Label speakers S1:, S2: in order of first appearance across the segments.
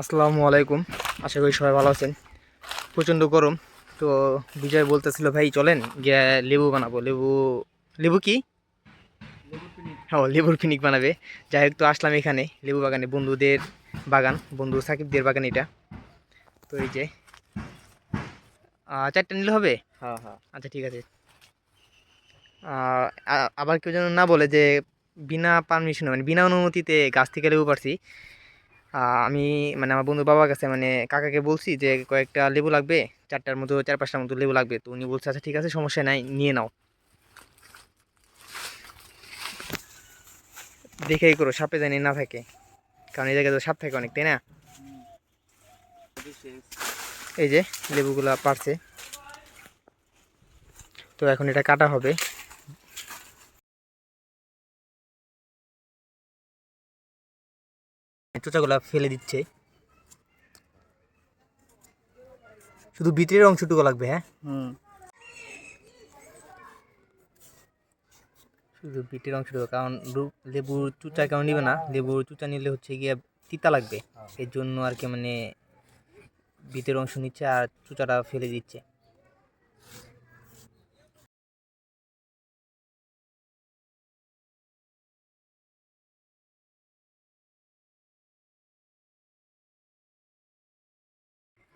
S1: আসসালামু আলাইকুম। আশা করি সবাই ভালো আছেন। প্রচণ্ড গরম। তো বিজয় বলতেছিল ভাই চলেন গিয়ে লেবু বানাবো। লেবু লেবু কি? হ্যাঁ লেবুর পিনিক বানাবে। যাই হোক তো আসলাম এখানে লেবু বাগানে। বন্ধুদের বাগান বন্ধু সাকিবদের বাগান এটা। তো এই যে চারটে নিলে হবে?
S2: হ্যাঁ হ্যাঁ।
S1: আচ্ছা ঠিক আছে। আবার কেউ যেন না বলে যে বিনা পারমিশনে মানে বিনা অনুমতিতে গাছ থেকে লেবু পারছি। আমি মানে আমার বন্ধু বাবার কাছে মানে কাকাকে বলছি যে কয়েকটা লেবু লাগবে, চারটার মতো চার পাঁচটার মতো লেবু লাগবে। তো উনি বলছে আচ্ছা ঠিক আছে, সমস্যা নাই, নিয়ে নাও। দেখেই করো, সাপে জানি না থাকে। কারণ এই জায়গায় তো সাপ থাকে অনেক, তাই না? এই যে লেবুগুলা পারছে। তো এখন এটা কাটা হবে। চোচাগুলা ফেলে দিচ্ছে। শুধু ভিতরের অংশটুকু লাগবে হ্যাঁ? শুধু ভিতরের অংশটুকু কারণ লেবুর চুচা কেমন নিবে না। লেবুর চুচা নিলে হচ্ছে গিয়ে তিতা লাগবে। এর জন্য আর কি মানে ভিতরের অংশ নিচ্ছে আর চুচাটা ফেলে দিচ্ছে।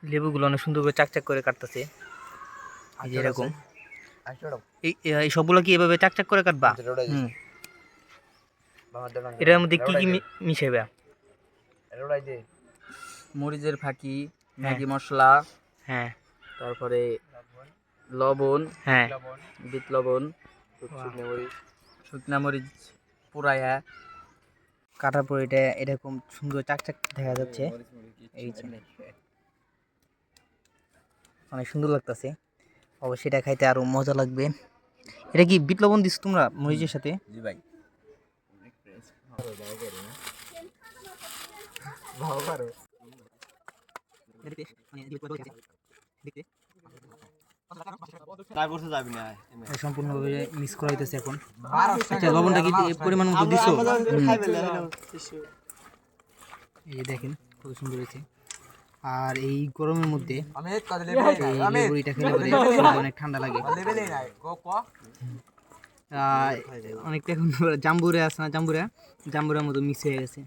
S1: লেবুগুলো অনেক সুন্দর করে চাকচাক করে কাটতেছে। এই যে এরকম। এই এই সবগুলো কি এভাবে চাকচাক করে কাটবা?
S2: হুম।
S1: এটার মধ্যে কি কি মি- মিশাবে
S2: মরিচের ফাঁকি ম্যাগি মশলা
S1: হ্যাঁ।
S2: তারপরে লবণ।
S1: হ্যাঁ।
S2: বিট লবণ শুকনা মরিচ। পুরায়া
S1: কাটার পর এটা এরকম সুন্দর চাকচাক দেখা যাচ্ছে। এই। অনেক সুন্দর লাগতেছে। অবশ্যই এটা খাইতে আরও মজা লাগবে। এটা কি বিট লবণ দিস তোমরা মরিচের সাথে?
S2: জি ভাই।
S1: সম্পূর্ণভাবে মিক্স করা হইতেছে এখন। আচ্ছা লবণটা কি পরিমাণ মতো দিছো? এই দেখেন কত সুন্দর হয়েছে। আর এই গরমের মধ্যে এই খেলে পরে অনেক ঠান্ডা লাগে। আহ, অনেকটা এখন জাম্বুরে আছে না জাম্বুরা? জাম্বুরার মতো মিক্স হয়ে গেছে।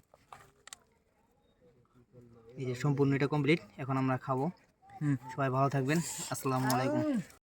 S1: এই যে সম্পূর্ণ এটা কমপ্লিট এখন আমরা খাব। সবাই ভালো থাকবেন আসসালামু আলাইকুম।